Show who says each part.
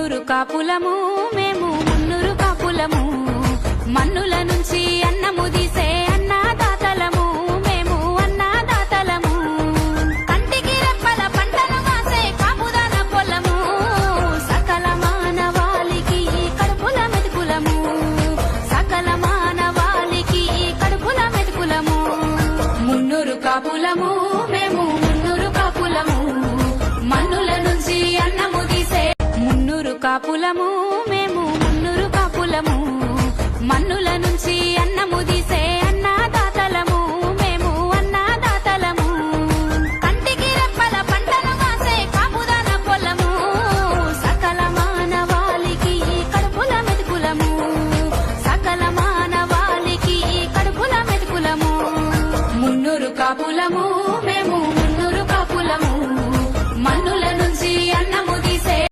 Speaker 1: మున్నూరు కాపులము మేము మున్నురు కాపులము మన్నుల నుంచి అన్నము తీసే అన్నదాతలము మేము అన్నదాతలము. కంటికి రెప్పల పంటను కాసే కాపుదాన పొలము. సకల మానవాళికి కడుపుల మెతుకులము. సకల మానవాళికి కడుపుల మెతుకులము. మున్నురు కాపులము మేము కాపులము మేము మున్నురు కాపులము. మన్నుల నుంచి అన్నము తీసే అన్నదాతలము మేము అన్నా దాతలము కంటికి రెప్పల పంటను కాసే కాపుదాన పొలము. సకల మానవాళికి కడుపుల మెతుకులము. సకల మానవాళికి కడుపుల మెతుకులము. మున్నురు కాపులము మేము